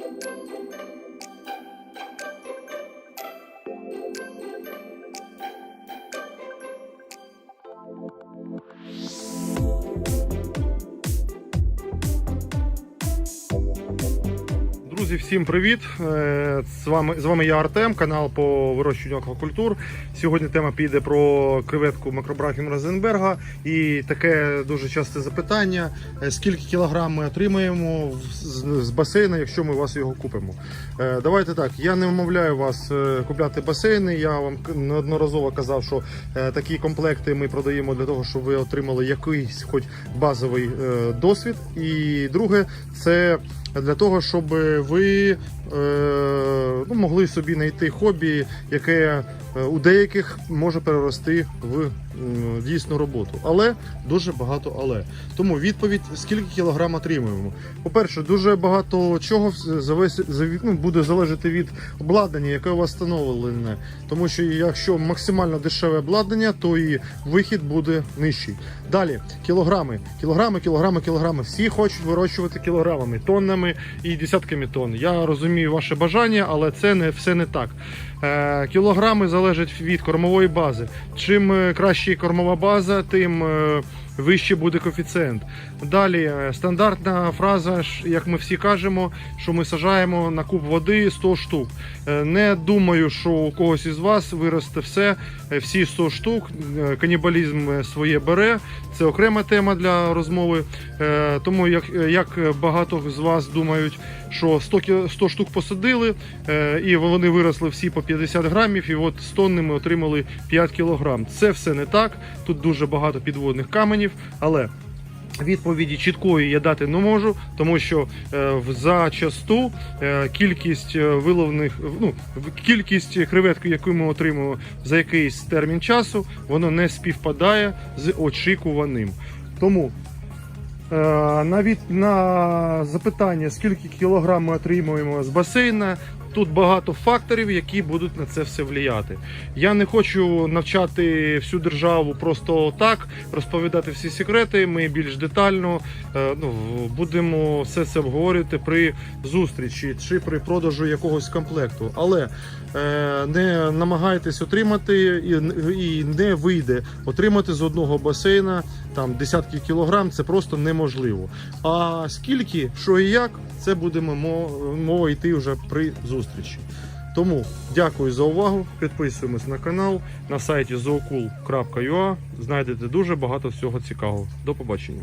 Thank you. Друзі, всім привіт! Е, З вами, з вами я Артем, канал по вирощуванню аквакультур. Сьогодні тема піде про креветку макробрахім Розенберга. І таке дуже часте запитання: е, скільки кілограм ми отримаємо з, басейну, якщо ми вас його купимо. Е, Давайте так, я не вмовляю вас купляти басейни. Я вам неодноразово казав, що такі комплекти ми продаємо для того, щоб ви отримали якийсь хоч базовий досвід. І друге, це для того, щоб ви е, ну, могли собі знайти хобі, яке у деяких може перерости в м, дійсну роботу. Але дуже багато але. Тому відповідь: скільки кілограм отримуємо. По-перше, дуже багато чого завис- ну, буде залежати від обладнання, яке у вас встановлене. Тому що якщо максимально дешеве обладнання, то і вихід буде нижчий. Далі кілограми, кілограми, кілограми, кілограми. Всі хочуть вирощувати кілограмами, тоннами і десятками тонн. Я розумію ваше бажання, але це не все не так. Е, кілограми залежать від кормової бази. Чим е, краще кормова база, тим е, вище буде коефіцієнт. Далі е, стандартна фраза, як ми всі кажемо, що ми сажаємо на куб води 100 штук. Е, Не думаю, що у когось із вас виросте все, е, всі 100 штук. Канібалізм своє бере. Це окрема тема для розмови. Тому як, як багато з вас думають, що 100, 100 штук посадили, і вони виросли всі по 50 грамів, і от з тоннами отримали 5 кілограм. Це все не так. Тут дуже багато підводних каменів, але. Відповіді чіткої я дати не можу, тому що е, в- за часту е, кількість е, виловних, ну кількість креветок, яку ми отримуємо за якийсь термін часу, воно не співпадає з очікуваним. Тому навіть на запитання, скільки кілограм ми отримуємо з басейна, тут багато факторів, які будуть на це все впливати. Я не хочу навчати всю державу просто так, розповідати всі секрети. Ми більш детально е, ну, будемо все це обговорювати при зустрічі чи при продажу якогось комплекту. Але е, не намагайтесь отримати і, не вийде отримати з одного басейна там десятки кілограм. Це просто неможливо. А скільки, що і як, це будемо мова йти вже при зустрічі. Тому дякую за увагу. Підписуємось на канал на сайті zookul.ua. Знайдете дуже багато всього цікавого. До побачення.